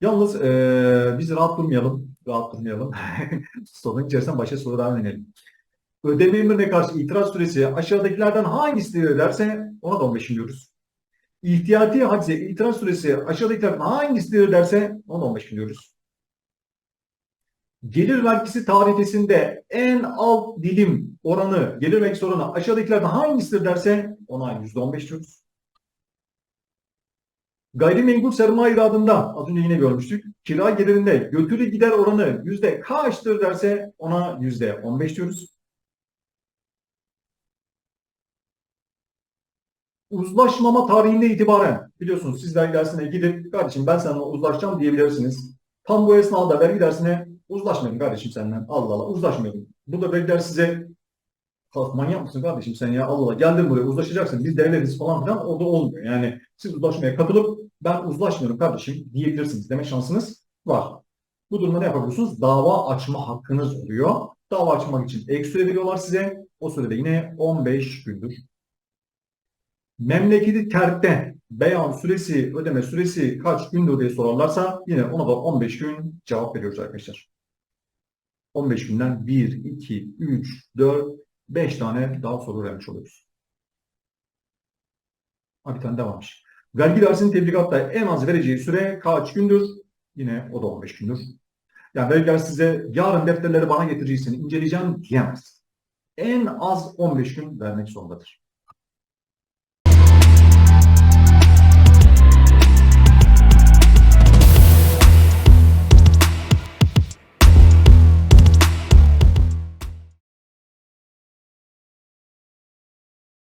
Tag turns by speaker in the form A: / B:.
A: Yalnız eee, biz rahat durmayalım. Rahat durmayalım. Sorunun içerisinden başka sorudan inelim. Ödeme emrine karşı itiraz süresi aşağıdakilerden hangisidir derse ona da 15 gün diyoruz. İhtiyati hacize itiraz süresi aşağıdakilerden hangisidir derse ona da 15 gün diyoruz. Gelir vergisi tarifesinde en alt dilim oranı, gelir vergisi oranı aşağıdakilerden hangisidir derse ona %15 diyoruz. Gayrimenkul sermaye iradında az önce yine görmüştük. Kira gelirinde götürü gider oranı yüzde kaçtır derse ona yüzde 15 diyoruz. Uzlaşmama tarihinde itibaren biliyorsunuz siz vergi dersine gidip kardeşim ben sana uzlaşacağım diyebilirsiniz. Tam bu esnada vergi dersine uzlaşmayın kardeşim senden. Allah Allah uzlaşmayalım. Burada vergi dersi size "Kalk, manyak mısın kardeşim sen ya Allah Allah geldin buraya uzlaşacaksın biz devletiz falan filan orada olmuyor. Yani siz uzlaşmaya katılıp ben uzlaşmıyorum kardeşim diyebilirsiniz deme şansınız var. Bu durumda ne yapabiliyorsunuz? Dava açma hakkınız oluyor. Dava açmak için ek süre veriyorlar size. O sürede yine 15 gündür. Memleketi terkte beyan süresi, ödeme süresi kaç gündür diye sorarlarsa yine ona da 15 gün cevap veriyoruz arkadaşlar. 15 günden 1, 2, 3, 4, 5 tane daha soru vermiş oluyoruz. Ha, bir tane devammış. Vergi dersinin tebligatta en az vereceği süre kaç gündür? Yine o da 15 gündür. Yani vergi dersi size yarın defterleri bana getireceksin, inceleyeceğim diyemez. En az 15 gün vermek zorundadır.